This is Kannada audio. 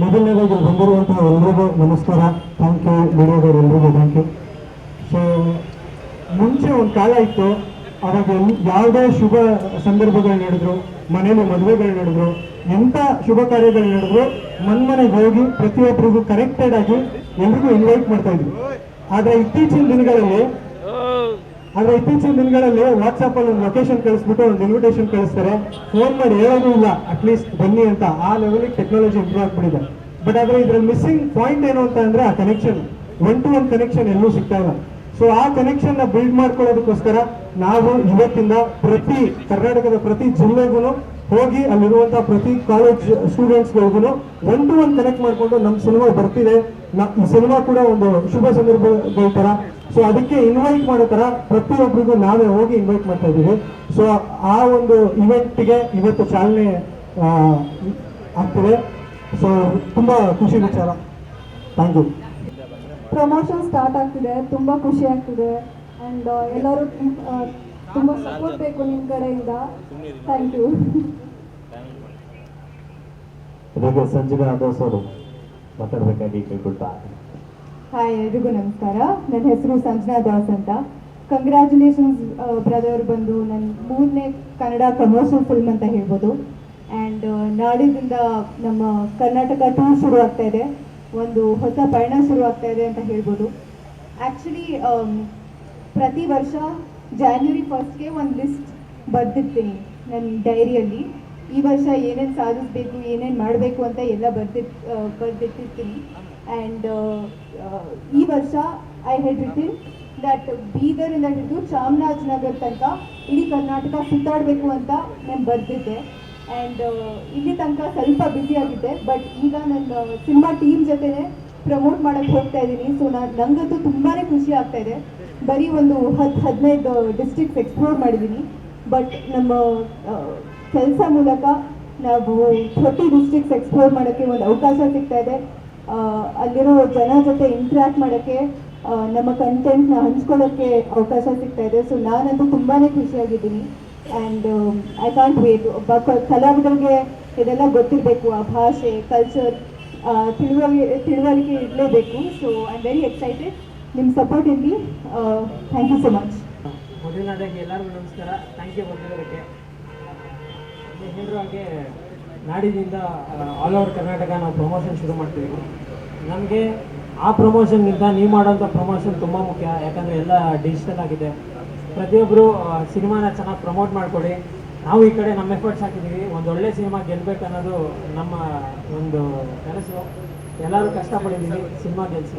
ಮೊದಲನೇದಾಗಿ ಬಂದಿರುವಂತಹ ಎಲ್ರಿಗೂ ನಮಸ್ಕಾರ. ಥ್ಯಾಂಕ್ ಯು ಮೀಡಿಯಾದವ್ರು ಎಲ್ರಿಗೂ ಥ್ಯಾಂಕ್ ಯು ಸೊ ಮುಂಚೆ ಒಂದು ಕಾಲ ಇತ್ತು, ಅವಾಗ ಯಾವುದೇ ಶುಭ ಸಂದರ್ಭಗಳು ನಡೆದ್ರು ಮನೇಲಿ ಮದುವೆಗಳು ನಡೆದ್ರು ಎಂಥ ಶುಭ ಕಾರ್ಯಗಳು ನಡೆದ್ರು, ಮನ್ಮನೆಗೆ ಹೋಗಿ ಪ್ರತಿಯೊಬ್ಬರಿಗೂ ಕರೆಕ್ಟೆಡ್ ಆಗಿ ಎಲ್ರಿಗೂ ಇನ್ವೈಟ್ ಮಾಡ್ತಾ ಇದ್ರು ಆದರೆ ಇತ್ತೀಚಿನ ದಿನಗಳಲ್ಲಿ ಆದ್ರೆ ಇತ್ತೀಚಿನ ದಿನಗಳಲ್ಲಿ ವಾಟ್ಸ್ಆಪ್ ಅಲ್ಲಿ ಒಂದು ಲೊಕೇಶನ್ ಕಳಿಸ್ಬಿಟ್ಟು ಒಂದು ಇನ್ವಿಟೇಷನ್ ಕಳಿಸ್ತಾರೆ. ಫೋನ್ ಮಾಡಿ ಹೇಳೋದು ಇಲ್ಲ. ಅಟ್ಲೀಸ್ಟ್ ಬನ್ನಿ ಅಂತ ಆ ಲೆವೆಲಿಗೆ ಟೆಕ್ನಾಲಜಿ ಇಂಪ್ರೂವ್ ಆಗ್ಬಿಟ್ಟಿದೆ. ಬಟ್ ಆದರೆ ಇದ್ರಲ್ಲಿ ಮಿಸ್ಸಿಂಗ್ ಪಾಯಿಂಟ್ ಏನು ಅಂತ ಅಂದ್ರೆ ಆ connection one to one connection ಎಲ್ಲೂ ಸಿಗ್ತಾ ಇಲ್ಲ. ಸೊ ಆ ಕನೆಕ್ಷನ್ನ ಬಿಲ್ಡ್ ಮಾಡ್ಕೊಳ್ಳೋದಕ್ಕೋಸ್ಕರ ನಾವು ಇವತ್ತಿಂದ ಪ್ರತಿ ಕರ್ನಾಟಕದ ಪ್ರತಿ ಜಿಲ್ಲೆಗೂ ಹೋಗಿ ಅಲ್ಲಿರುವಂತಹ ಪ್ರತಿ ಕಾಲೇಜ್ ಸ್ಟೂಡೆಂಟ್ಸ್ಗಳಿಗೂ ಒನ್ ಟು ಒನ್ ಕನೆಕ್ಟ್ ಮಾಡಿಕೊಂಡು ನಮ್ಮ ಸಿನಿಮಾ ಬರ್ತಿದೆ. ಈ ಸಿನಿಮಾ ಕೂಡ ಒಂದು ಶುಭ ಸಂದರ್ಭಗಳ ತರ. ಸೊ ಅದಕ್ಕೆ ಇನ್ವೈಟ್ ಮಾಡೋ ತರ ಪ್ರತಿಯೊಬ್ಬರಿಗೂ ನಾವೇ ಹೋಗಿ ಇನ್ವೈಟ್ ಮಾಡ್ತಾ ಇದ್ದೀವಿ. ಸೊ ಆ ಒಂದು ಇವೆಂಟ್ಗೆ ಇವತ್ತು ಚಾಲನೆ ಆಗ್ತಿದೆ. ಸೊ ತುಂಬಾ ಖುಷಿ ವಿಚಾರ. ಥ್ಯಾಂಕ್ ಯು ಪ್ರಮೋಷನ್ ಸ್ಟಾರ್ಟ್ ಆಗ್ತಿದೆ. ತುಂಬಾ ಖುಷಿ ಆಗ್ತಿದೆ. ಅಂಡ್ ಎಲ್ಲರೂ ತುಂಬ ಸಪೋರ್ಟ್ ಬೇಕು ನಿಮ್ಮ ಕಡೆಯಿಂದ. ಥ್ಯಾಂಕ್ ಯು ಇದಕ್ಕೆ ಸಂಜನಾ ದಾಸ್ ಅವರು ಮಾತಾಡಬೇಕಾಗಿ ಕೇಳ್ಕೊಳ್ತಾ. ಹಾಯ್ ಎಲ್ರಿಗೂ ನಮಸ್ಕಾರ. ನನ್ನ ಹೆಸರು ಸಂಜನಾ ದಾಸ್ ಅಂತ. ಕಂಗ್ರ್ಯಾಚುಲೇಷನ್ಸ್ ಬ್ರದರ್ ಬಂದು ನನ್ನ ಮೂರನೇ ಕನ್ನಡ ಕಮರ್ಷಿಯಲ್ ಫಿಲ್ಮ್ ಅಂತ ಹೇಳ್ಬೋದು. ಆ್ಯಂಡ್ ನಾಡಿದಿಂದ ನಮ್ಮ ಕರ್ನಾಟಕ ಟೂರ್ ಶುರು ಆಗ್ತಾ ಇದೆ. ಒಂದು ಹೊಸ ಪಯಣ ಶುರು ಆಗ್ತಾ ಇದೆ ಅಂತ ಹೇಳ್ಬೋದು. ಆ್ಯಕ್ಚುಲಿ ಪ್ರತಿ ವರ್ಷ ಜಾನ್ವರಿ ಫಸ್ಟ್ಗೆ ಒಂದು ಲಿಸ್ಟ್ ಬರೆದಿರ್ತೀನಿ ನನ್ನ ಡೈರಿಯಲ್ಲಿ ಈ ವರ್ಷ ಏನೇನು ಸಾಧಿಸಬೇಕು ಏನೇನು ಮಾಡಬೇಕು ಅಂತ ಎಲ್ಲ ಬರ್ದಿರ್ ಬರೆದಿಟ್ಟಿರ್ತೀನಿ. ಆ್ಯಂಡ್ ಈ ವರ್ಷ ಐ ಹೆಡ್ ರಿಟಿನ್ ದಟ್ ಬೀದರಿಂದ ಹಿಡಿದು ಚಾಮರಾಜನಗರ್ ತನಕ ಇಡೀ ಕರ್ನಾಟಕ ಸುತ್ತಾಡಬೇಕು ಅಂತ ನಾನು ಬರೆದಿದ್ದೆ. ಆ್ಯಂಡ್ ಇಲ್ಲಿ ತನಕ ಸ್ವಲ್ಪ ಬ್ಯುಸಿ ಆಗಿದ್ದೆ ಬಟ್ ಈಗ ನನ್ನ ಸಿನಿಮಾ ಟೀಮ್ ಜೊತೆನೇ ಪ್ರಮೋಟ್ ಮಾಡೋಕ್ಕೆ ಹೋಗ್ತಾ ಇದ್ದೀನಿ ಸೊ ನಾನು ನನಗಂತೂ ತುಂಬಾ ಖುಷಿ ಆಗ್ತಾ ಇದೆ. ಬರೀ ಒಂದು ಹತ್ತು ಹದಿನೈದು ಡಿಸ್ಟಿಕ್ಸ್ ಎಕ್ಸ್ಪ್ಲೋರ್ ಮಾಡಿದ್ದೀನಿ ಬಟ್ ನಮ್ಮ ಕೆಲಸ ಮೂಲಕ ನಾವು ಥರ್ಟಿ ಡಿಸ್ಟಿಕ್ಸ್ ಎಕ್ಸ್ಪ್ಲೋರ್ ಮಾಡೋಕ್ಕೆ ಒಂದು ಅವಕಾಶ ಸಿಗ್ತಾ ಇದೆ. ಅಲ್ಲಿರೋ ಜನ ಜೊತೆ ಇಂಟ್ರ್ಯಾಕ್ಟ್ ಮಾಡೋಕ್ಕೆ ನಮ್ಮ ಕಂಟೆಂಟ್ನ ಹಂಚ್ಕೊಳ್ಳೋಕ್ಕೆ ಅವಕಾಶ ಸಿಗ್ತಾ ಇದೆ. ಸೊ ನಾನಂತೂ ತುಂಬಾ ಖುಷಿಯಾಗಿದ್ದೀನಿ. ಆ್ಯಂಡ್ ಐ ಕಾಂಟ್ ವೇಟ್ ಒಬ್ಬ ಕಲಾವಿದರಿಗೆ ಇದೆಲ್ಲ ಗೊತ್ತಿರಬೇಕು. ಆ ಭಾಷೆ ಕಲ್ಚರ್ ತಿಳುವಳಿ, ತಿಳುವಳಿಕೆ ಇರಲೇಬೇಕು. So I am very excited ನಿಮ್ಮ ಸಪೋರ್ಟ್ ಇರಲಿ ಥ್ಯಾಂಕ್ ಯು ಸೊ ಮಚ್ ಮೊದಲನೇದಾಗಿ ಎಲ್ಲರಿಗೂ ನಮಸ್ಕಾರ. ಥ್ಯಾಂಕ್ ಯು ಬಂದಿರೋದಕ್ಕೆ ಹೇಳಿರೋ ಹಾಗೆ ನಾಡಿನಿಂದ ಆಲ್ ಓವರ್ ಕರ್ನಾಟಕ ನಾವು ಪ್ರಮೋಷನ್ ಶುರು ಮಾಡ್ತೀವಿ. ನಮಗೆ ಆ ಪ್ರಮೋಷನ್ಗಿಂತ ನೀವು ಮಾಡೋಂಥ ಪ್ರಮೋಷನ್ ತುಂಬ ಮುಖ್ಯ. ಯಾಕಂದರೆ ಎಲ್ಲ ಡಿಜಿಟಲ್ ಆಗಿದೆ. ಪ್ರತಿಯೊಬ್ಬರು ಸಿನಿಮಾನ ಚೆನ್ನಾಗಿ ಪ್ರಮೋಟ್ ಮಾಡಿಕೊಡಿ. ನಾವು ಈ ಕಡೆ ನಮ್ಮ ಎಫರ್ಟ್ಸ್ ಹಾಕಿದ್ದೀವಿ ಒಂದು ಒಳ್ಳೆ ಸಿನಿಮಾ ಗೆಲ್ಲಬೇಕು ಅನ್ನೋದು ನಮ್ಮ ಒಂದು ಕನಸು. ಎಲ್ಲರೂ ಕಷ್ಟಪಡಿದ್ದೀವಿ. ಸಿನಿಮಾ ಗೆಲ್ಸಿ.